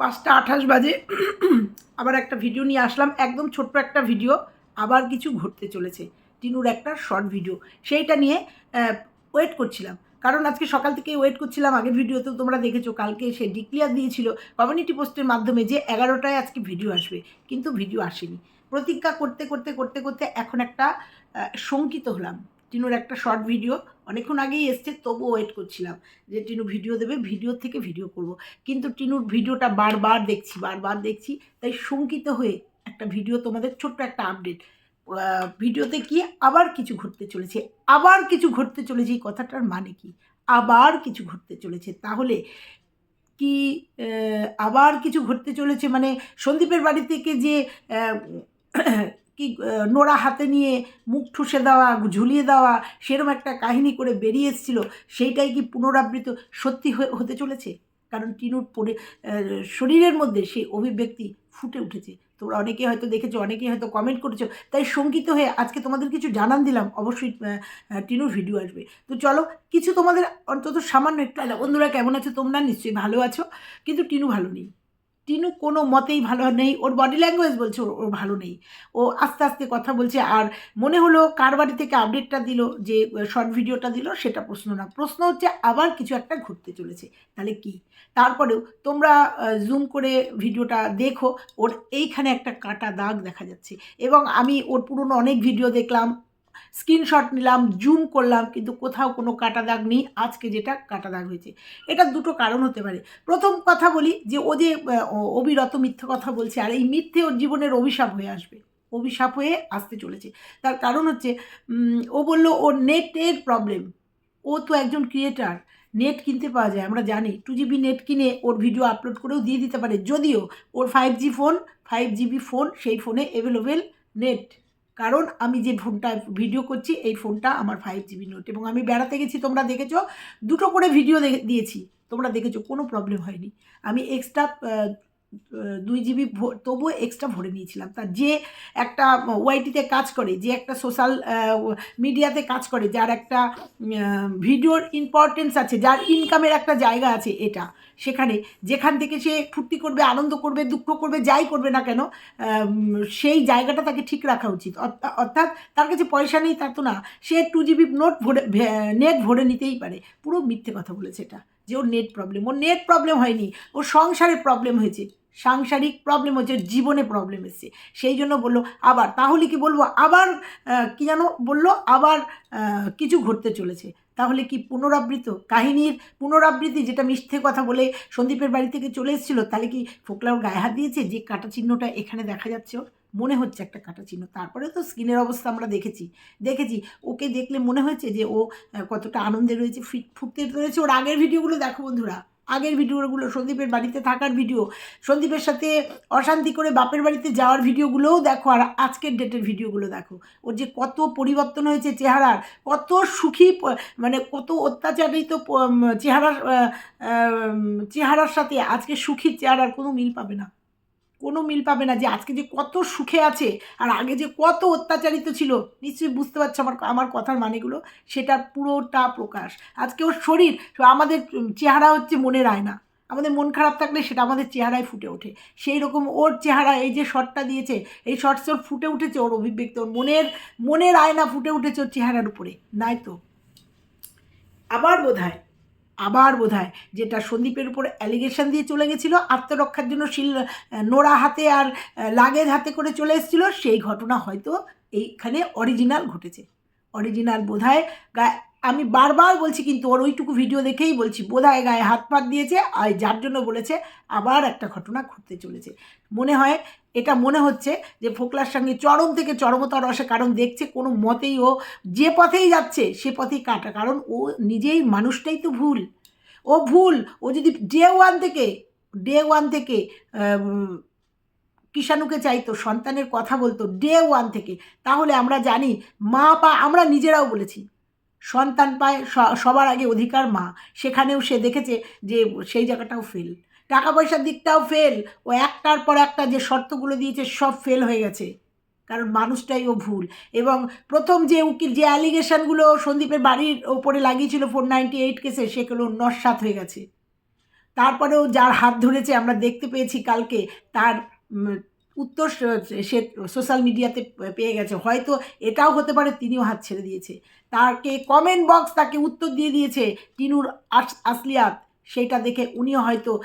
পাঁচটা আঠাশ বাজে। আবার একটা ভিডিও নিয়ে আসলাম, একদম ছোট্ট একটা ভিডিও আবার কিছু ঘটতে চলেছে। টিনুর একটা শর্ট ভিডিও সেইটা নিয়ে ওয়েট করছিলাম। কারণ আজকে সকাল থেকে ওয়েট করছিলাম, আগের ভিডিওতেও তোমরা দেখেছ, কালকে সে ডিক্লিয়ার দিয়েছিল কমিউনিটি পোস্টের মাধ্যমে যে এগারোটায় আজকে ভিডিও আসবে। কিন্তু ভিডিও আসেনি। প্রতিজ্ঞা করতে করতে করতে করতে এখন একটা শঙ্কিত হলাম। টিনুর একটা শর্ট ভিডিও অনেকক্ষণ আগেই এসছে, তবুও ওয়েট করছিলাম যে টিনু ভিডিও দেবে ভিডিও থেকে ভিডিও করব। কিন্তু টিনুর ভিডিওটা বারবার দেখছি বারবার দেখছি, তাই শঙ্কিত হয়ে একটা ভিডিও তোমাদের ছোট্ট একটা আপডেট ভিডিওতে কি আবার কিছু ঘটতে চলেছে, আবার কিছু ঘটতে চলেছে, এই কথাটার মানে কি? আবার কিছু ঘটতে চলেছে, তাহলে কি আবার কিছু ঘটতে চলেছে? মানে সন্দীপের বাড়ি থেকে যে কি নোড়া হাতে নিয়ে মুখ ঠুসে দেওয়া, ঝুলিয়ে দেওয়া, সেরম একটা কাহিনী করে বেরিয়ে এসেছিল, সেইটাই কি পুনরাবৃত সত্যি হতে চলেছে? কারণ টিনুর পরি শরীরের মধ্যে সেই অভিব্যক্তি ফুটে উঠেছে। তোমরা অনেকে হয়তো দেখেছ, অনেকেই হয়তো কমেন্ট করেছ। তাই শঙ্কিত হয়ে আজকে তোমাদের কিছু জানান দিলাম, অবশ্যই টিনুর ভিডিও আসবে। তো চলো, কিছু তোমাদের অন্তত সামান্য একটু, বন্ধুরা কেমন আছো? তোমরা নিশ্চয়ই ভালো আছো, কিন্তু টিনু ভালো নেই। টিনু কোনো মতেই ভালো নেই। ওর বডি ল্যাঙ্গুয়েজ বলছে ওর- ভালো নেই। ও আস্তে আস্তে কথা বলছে আর মনে হলো কার বাড়ি থেকে আপডেটটা দিল, যে শর্ট ভিডিওটা দিল, সেটা প্রশ্ন না। প্রশ্ন হচ্ছে আবার কিছু একটা ঘুরতে চলেছে। তাহলে কি? তারপরেও তোমরা জুম করে ভিডিওটা দেখো। ওর এইখানে একটা কাটা দাগ দেখা যাচ্ছে। এবং আমি ওর পুরনো অনেক ভিডিও দেখলাম। স্ক্রিনশট নিলাম, জুম করলাম, কিন্তু কোথাও কোনো কাটা দাগ নেই। আজকে যেটা কাটা দাগ হয়েছে। এটা দুটো কারণ হতে পারে। প্রথম কথা বলি যে, ও যে অবিরত মিথ্যে কথা বলছে, আর এই মিথ্যে ওর জীবনের অভিশাপ হয়ে আসবে। অভিশাপ হয়ে আসতে চলেছে। তার কারণ হচ্ছে ও বলল ওর নেটের প্রবলেম ও তো একজন ক্রিয়েটার নেট কিনতে পাওয়া যায়, আমরা জানি। টু জিবি নেট কিনে ওর ভিডিও আপলোড করেও দিয়ে দিতে পারে। যদিও ওর five G phone five GB phone সেই ফোনে অ্যাভেলেবেল নেট। কারণ আমি যে ফোনটা ভিডিও করছি, এই ফোনটা আমার ফাইভ জিবি নোট এবং আমি বেড়াতে গেছি, তোমরা দেখেছ, দুটো করে ভিডিও দিয়েছি। তোমরা দেখেছ, কোনো প্রবলেম হয়নি। আমি এক্সট্রা দুই জিবি তবুও এক্সট্রা ভরে নিয়েছিলাম। তার যে একটা ওয়াইটিতে কাজ করে, যে একটা সোশ্যাল মিডিয়াতে কাজ করে, যার একটা ভিডিওর ইম্পর্টেন্স আছে, যার ইনকামের একটা জায়গা আছে এটা, সেখানে, যেখান থেকে সে ফুর্তি করবে, আনন্দ করবে, দুঃখ করবে, যাই করবে না কেন সেই জায়গাটা তাকে ঠিক রাখা উচিত। অর্থা- অর্থাৎ তার কাছে পয়সা নেই তা তো না, সে টু জিবি নোট ভরে নেট ভরে নিতেই পারে। পুরো মিথ্যে কথা বলেছে এটা, যে ওর নেট প্রবলেম ওর নেট প্রবলেম হয়নি, ওর সংসারে প্রবলেম হয়েছে। সাংসারিক প্রবলেম হচ্ছে, জীবনে প্রবলেম এসছে। সেই জন্য বলল, আবার, তাহলে কি বলব, আবার কি যেন বলল, আবার কিছু ঘটতে চলেছে। তাহলে কি পুনরাবৃত কাহিনীর পুনরাবৃত্তি, যেটা মিথ্যে কথা বলে সন্দীপের বাড়ি থেকে চলে এসেছিল, তাহলে কি ফোকলা ওর গায়ে হাত দিয়েছে? যে কাটা চিহ্নটা এখানে দেখা যাচ্ছে, ওর মনে হচ্ছে একটা কাটা চিহ্ন। তারপরে তো স্কিনের অবস্থা আমরা দেখেছি। দেখেছি, ওকে দেখলে মনে হয়েছে যে ও কতটা আনন্দে রয়েছে, ফিট, ফুটতে রয়েছে ওর আগের ভিডিওগুলো দেখো বন্ধুরা। আগের ভিডিওগুলো, সন্দীপের বাড়িতে থাকার ভিডিও, সন্দীপের সাথে অশান্তি করে বাপের বাড়িতে যাওয়ার ভিডিওগুলোও দেখো আর আজকের ডেটের ভিডিওগুলো দেখো। ওর যে কত পরিবর্তন হয়েছে চেহারার, কত সুখী মানে কত অত্যাচারিত চেহারার চেহারার সাথে আজকে সুখী চেহারার কোনো মিল পাবে না। কোনো মিল পাবে না যে আজকে যে কত সুখে আছে আর আগে যে কত অত্যাচারিত ছিল, নিশ্চয়ই বুঝতে পারছ আমার আমার কথার মানেগুলো। সেটা পুরোটা প্রকাশ। আজকে ওর শরীর, আমাদের চেহারা হচ্ছে মনের আয়না। আমাদের মন খারাপ থাকলে সেটা আমাদের চেহারায় ফুটে ওঠে। সেই রকম ওর চেহারা, এই যে শটটা দিয়েছে, এই শর্টসে ওর ফুটে উঠেছে ওর অভিব্যক্তি। ওর মনের মনের আয়না ফুটে উঠেছে ওর চেহারার উপরে। নাই তো? আবার বোধহয় আবার বোধহয় যেটা সন্দীপের উপর অ্যালিগেশন দিয়ে চলে গেছিল, আত্মরক্ষার জন্য শিল নোড়া হাতে আর লাগেজ হাতে করে চলে এসেছিল, সেই ঘটনা হয়তো এইখানে অরিজিনাল ঘটেছে। অরিজিনাল বোধহয় গায়ে আমি বারবার বলছি কিন্তু ওর ওইটুকু ভিডিও দেখেই বলছি, বোধহয় গায়ে হাত পাত দিয়েছে, আর যার জন্য বলেছে আবার একটা ঘটনা ঘটতে চলেছে। মনে হয় এটা মনে হচ্ছে যে ফোকলার সঙ্গে চরম থেকে চরমতর আসে কারণ দেখছে, কোনো মতেই ও যে পথেই যাচ্ছে সে পথেই কাটা, কারণ ও নিজেই মানুষটাই তো ভুল। ও ভুল, ও যদি ডে ওয়ান থেকে ডে ওয়ান থেকে কিষাণুকে চাইতো, সন্তানের কথা বলতো ডে ওয়ান থেকে, তাহলে আমরা জানি মা, পা আমরা নিজেরাও বলেছি। সন্তান পায় সবার আগে অধিকার মা। সেখানেও সে দেখেছে যে সেই জায়গাটাও ফেল টাকা পয়সার দিকটাও ফেল ও একটার পর একটা যে শর্তগুলো দিয়েছে সব ফেল হয়ে গেছে। কারণ মানুষটাই ও ভুল। এবং প্রথম যে উকিল, যে অ্যালিগেশনগুলো সন্দীপের বাড়ির ওপরে লাগিয়েছিল ফোর নাইনটি এইট কেসে সেগুলো নস্বাত হয়ে গেছে। তারপরেও যার হাত ধরেছে, আমরা দেখতে পেয়েছি কালকে, তার উত্তর সে সোশ্যাল মিডিয়াতে পেয়ে গেছে। হয়তো এটাও হতে পারে, তিনিও হাত ছেড়ে দিয়েছে। তাকে কমেন্ট বক্স তাকে উত্তর দিয়ে দিয়েছে, টিনুর আস- আসলিয়াত। সেইটা দেখে উনিও হয়তো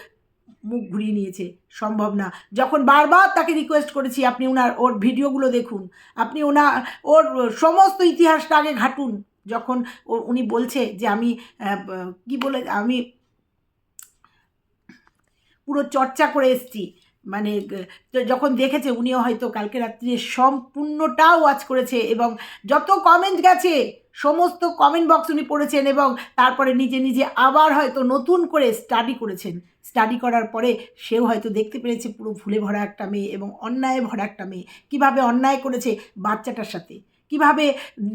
মুখ ঘুরিয়ে নিয়েছে। সম্ভব না। যখন বারবার তাকে রিকোয়েস্ট করেছি, আপনি ওনার ওর ভিডিওগুলো দেখুন। আপনি ওনা ওর সমস্ত ইতিহাসটা আগে ঘাটুন। যখন উনি বলছে যে আমি কি বলে, আমি পুরো চর্চা করে এসছি। মানে যখন দেখেছে উনিও হয়তো কালকে রাত্রে সম্পূর্ণটা ওয়াচ করেছে এবং যত কমেন্ট গেছে, সমস্ত কমেন্ট বক্স উনি পড়েছেন এবং তারপরে নিজে নিজে আবার হয়তো নতুন করে স্টাডি করেছেন। স্টাডি করার পরে সেও হয়তো দেখতে পেরেছে পুরো ভুলে ভরা একটা মেয়ে এবং অন্যায় ভরা একটা মেয়ে। কীভাবে অন্যায় করেছে বাচ্চাটার সাথে? কীভাবে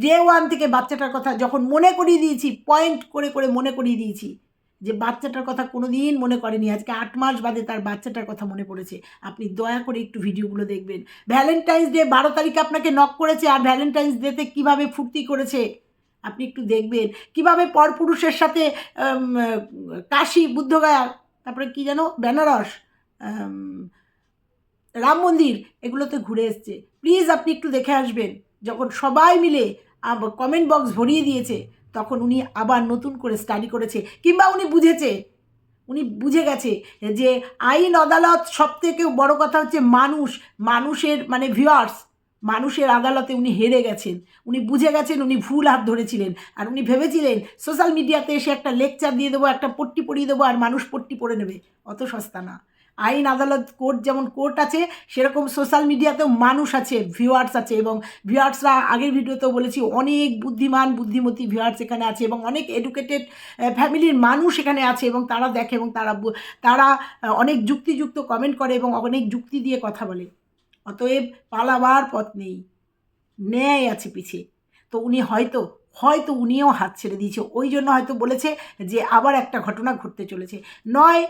ডে ওয়ান থেকে বাচ্চাটার কথা যখন মনে করিয়ে দিয়েছি পয়েন্ট করে করে মনে করিয়ে দিয়েছি। যে বাচ্চাটার কথা কোনো দিন মনে করেনি। আজকে আট মাস বাদে তার বাচ্চাটার কথা মনে পড়েছে। আপনি দয়া করে একটু ভিডিওগুলো দেখবেন। ভ্যালেন্টাইন্স ডে বারো তারিখে আপনাকে নক করেছে আর ভ্যালেন্টাইন্স ডেতে কীভাবে ফুর্তি করেছে? আপনি একটু দেখবেন। কীভাবে পরপুরুষের সাথে কাশি, বুদ্ধগয়া, তারপরে কি যেন? বেনারস রাম মন্দির, এগুলোতে ঘুরে এসছে। প্লিজ আপনি একটু দেখে আসবেন। যখন সবাই মিলে কমেন্ট বক্স ভরিয়ে দিয়েছে। তখন উনি আবার নতুন করে স্টাডি করেছে, কিংবা উনি বুঝেছে, উনি বুঝে গেছে যে আইন আদালত সব থেকে বড় কথা হচ্ছে মানুষ, মানুষের মানে ভিউয়ার্স মানুষের আদালতে উনি হেরে গেছেন। উনি বুঝে গেছেন, উনি ভুল হাত ধরেছিলেন। আর উনি ভেবেছিলেন সোশ্যাল মিডিয়াতে এসে একটা লেকচার দিয়ে দেবো, একটা পট্টি পরিয়ে দেবো, আর মানুষ পট্টি পরে নেবে। অত সস্তা না। আইন আদালত কোর্ট যেমন কোর্ট আছে, সেরকম সোশ্যাল মিডিয়াতেও মানুষ আছে ভিউয়ার্স আছে এবং ভিউয়ার্সরা আগের ভিডিওতেও বলেছি অনেক বুদ্ধিমান, বুদ্ধিমতী ভিউয়ার্স এখানে আছে এবং অনেক এডুকেটেড ফ্যামিলির মানুষ এখানে আছে এবং তারা দেখে এবং তারা তারা অনেক যুক্তিযুক্ত কমেন্ট করে এবং অনেক যুক্তি দিয়ে কথা বলে। অতএব পালাবার পথ নেই। ন্যায় আছে পিছে। তো উনি হয়তো হয়তো উনিও হাত ছেড়ে দিয়েছে। ওই জন্য হয়তো বলেছে যে আবার একটা ঘটনা ঘটতে চলেছে। নয়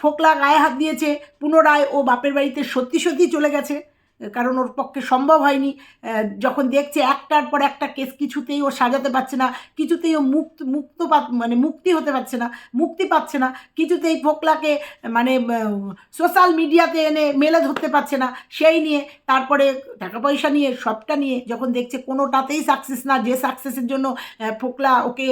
ফোকলা গায়ে হাত দিয়েছে, পুনরায় ও বাপের বাড়িতে সত্যি সত্যি চলে গেছে। কারণ ওর পক্ষে সম্ভব হয়নি। যখন দেখছে একটার পর একটা কেস কিছুতেই ও সাজাতে পারছে না, কিছুতেই ও মুক্ত মুক্ত মানে মুক্তি হতে পারছে না, মুক্তি পাচ্ছে না, কিছুতেই ফোকলাকে মানে সোশ্যাল মিডিয়াতে এনে মেলে ধরতে পারছে না, সেই নিয়ে তারপরে টাকা পয়সা নিয়ে, সবটা নিয়ে যখন দেখছে কোনোটাতেই সাকসেস না, যে সাকসেসের জন্য ফোকলা ওকে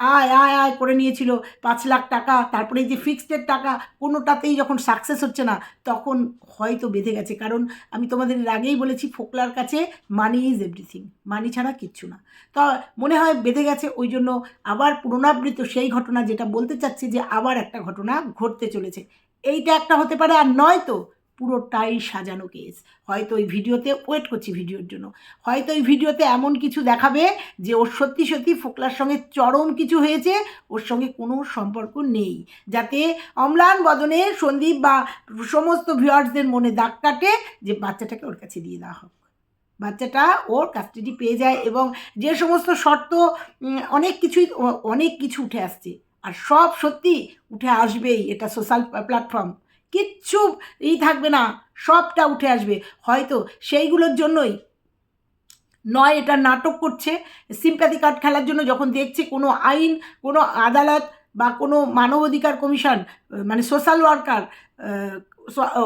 আয় আয় আয় করে নিয়েছিল পাঁচ লাখ টাকা। তারপরে যে ফিক্সডের টাকা, কোনোটাতেই যখন সাকসেস হচ্ছে না, তখন হয়তো বেঁধে গেছে। কারণ আমি তোমাদের আগেই বলেছি, ফোকলার কাছে মানি ইজ এভরিথিং মানি ছাড়া কিচ্ছু না। তো মনে হয় বেঁধে গেছে, ওই জন্য আবার পুনরাবৃত সেই ঘটনা যেটা বলতে চাচ্ছি যে আবার একটা ঘটনা ঘটতে চলেছে। এইটা একটা হতে পারে আর নয়তো পুরোটাই সাজানো কেস হয়তো ওই ভিডিওতে ওয়েট করছি ভিডিওর জন্য। হয়তো ওই ভিডিওতে এমন কিছু দেখাবে যে ওর সত্যি সত্যি ফোকলার সঙ্গে চরম কিছু হয়েছে, ওর সঙ্গে কোনো সম্পর্ক নেই। যাতে অম্লান বদনে সন্দীপ বা সমস্ত ভিউয়ার্সদের মনে দাগ কাটে যে বাচ্চাটাকে ওর কাছে দিয়ে দেওয়া হোক। বাচ্চাটা ওর কাস্টাডি পেয়ে যায় এবং যে সমস্ত শর্ত অনেক কিছুই অনেক কিছু উঠে আসছে। আর সব সত্যি উঠে আসবেই, এটা সোশ্যাল প্ল্যাটফর্ম কিচ্ছু ই থাকবে না, সবটা উঠে আসবে। হয়তো সেইগুলোর জন্যই নয় এটা নাটক করছে সিম্প্যাথি কার্ড খেলার জন্য যখন দেখছে কোনো আইন, কোনো আদালত বা কোনো মানবাধিকার কমিশন মানে সোশ্যাল ওয়ার্কার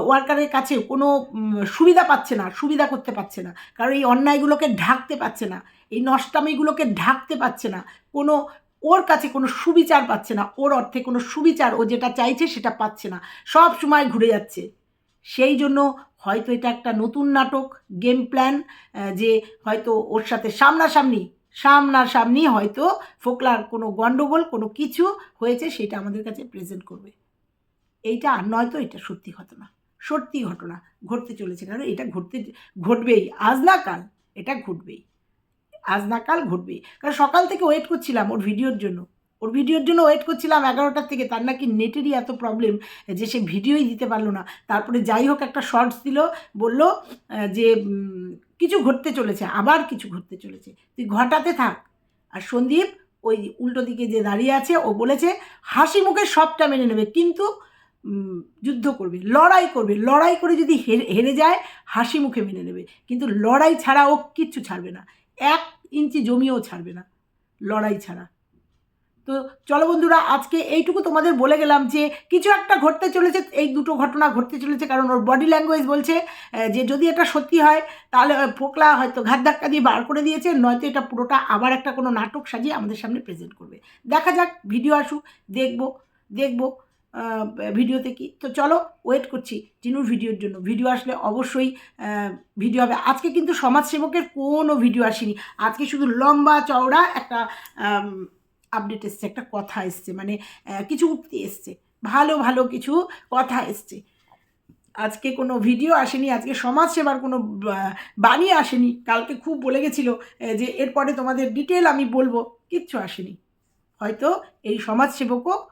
ওয়ার্কারের কাছে কোনো সুবিধা পাচ্ছে না, সুবিধা করতে পারছে না। কারণ এই অন্যায়গুলোকে ঢাকতে পারছে না, এই নষ্টামিগুলোকে ঢাকতে পারছে না। কোনো ওর কাছে কোনো সুবিচার পাচ্ছে না, ওর অর্থে কোনো সুবিচার ও যেটা চাইছে সেটা পাচ্ছে না, সব সময় ঘুরে যাচ্ছে। সেই জন্য হয়তো এটা একটা নতুন নাটক গেম প্ল্যান যে হয়তো ওর সাথে সামনাসামনি সামনাসামনি হয়তো ফোকলার কোনো গণ্ডগোল কোনো কিছু হয়েছে সেটা আমাদের কাছে প্রেজেন্ট করবে। এইটা আর নয়তো এটা সত্যি ঘটনা সত্যি ঘটনা, ঘটতে চলেছে কারণ এটা ঘটতে, ঘটবেই, আজ না কাল, এটা ঘটবেই। আজ না কাল ঘটবে। কারণ সকাল থেকে ওয়েট করছিলাম ওর ভিডিওর জন্য। ওর ভিডিওর জন্য ওয়েট করছিলাম এগারোটার থেকে। তার নাকি নেটেরই এত প্রবলেম যে সে ভিডিওই দিতে পারল না। তারপরে যাই হোক একটা শর্টস দিল, বলল যে কিছু ঘটতে চলেছে, আবার কিছু ঘটতে চলেছে। তুই ঘটাতে থাক। আর সন্দীপ, ওই উল্টো দিকে যে দাঁড়িয়ে আছে, ও বলেছে, হাসি মুখে সবটা মেনে নেবে, কিন্তু যুদ্ধ করবে, লড়াই করবে। লড়াই করে যদি হেরে যায়, হাসি মুখে মেনে নেবে। কিন্তু লড়াই ছাড়া ও কিচ্ছু ছাড়বে না। এক ইঞ্চি জমিও ছাড়বে না, লড়াই ছাড়া। তো চলো বন্ধুরা, আজকে এইটুকু তোমাদের বলে গেলাম যে কিছু একটা ঘটতে চলেছে, এই দুটো ঘটনা ঘটতে চলেছে, কারণ ওর বডি ল্যাঙ্গুয়েজ বলছে যে যদি এটা সত্যি হয়, তাহলে পোকলা হয়তো ঘাত ধাক্কা দিয়ে বার করে দিয়েছে, নয়তো এটা পুরোটা আবার একটা কোনো নাটক সাজিয়ে আমাদের সামনে প্রেজেন্ট করবে। দেখা যাক ভিডিও আসুক, দেখব দেখব। ভিডিওতে কি তো চলো ওয়েট করছি টিনুর ভিডিওর জন্য। ভিডিও আসলে অবশ্যই ভিডিও হবে। আজকে কিন্তু সমাজসেবকের কোনো ভিডিও আসেনি। আজকে শুধু লম্বা চওড়া একটা আপডেট এসছে, একটা কথা এসছে। মানে কিছু উক্তি এসছে। ভালো ভালো কিছু কথা এসছে। আজকে কোনো ভিডিও আসেনি। আজকে সমাজসেবার কোনো, বা- বাণী আসেনি। কালকে খুব বলে গেছিল যে এরপরে তোমাদের ডিটেল আমি বলব। কিচ্ছু আসেনি। হয়তো এই সমাজসেবকও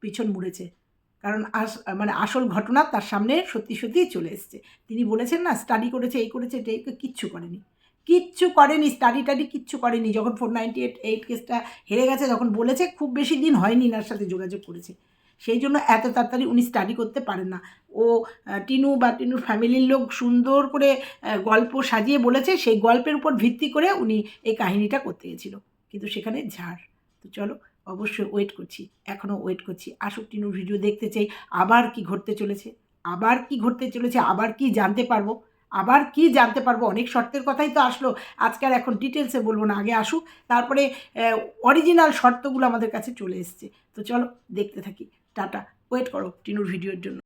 পিছন মুড়েছে। কারণ আস মানে আসল ঘটনা তার সামনে সত্যি সত্যিই চলে এসছে। তিনি বলেছেন না স্টাডি করেছে, এই করেছে এই কিচ্ছু করেনি। কিচ্ছু করেনি স্টাডি টাডি কিচ্ছু করেনি। যখন ফোর নাইনটি এইট এইট কেসটা হেরে গেছে যখন বলেছে, খুব বেশি দিন হয়নি এনার সাথে যোগাযোগ করেছে। সেই জন্য এত তাড়াতাড়ি উনি স্টাডি করতে পারেন না। ও টিনু বা টিনুর ফ্যামিলির লোক সুন্দর করে গল্প সাজিয়ে বলেছে, সেই গল্পের উপর ভিত্তি করে উনি এই কাহিনীটা করতে গেছিল। কিন্তু সেখানে ঝাড়। তো চলো অবশ্যই ওয়েট করছি, এখনও ওয়েট করছি। আসুক টিনুর ভিডিও দেখতে চাই, আবার কি ঘটতে চলেছে, আবার কি ঘটতে চলেছে, আবার কি জানতে পারব, আবার কি জানতে পারব? অনেক শর্তের কথাই তো আসলো আজকাল এখন ডিটেলসে বলব না, আগে আসুক, তারপরে অরিজিনাল শর্তগুলো আমাদের কাছে চলে এসছে। তো চলো, দেখতে থাকি, টাটা ওয়েট করো টিনুর ভিডিওর জন্য।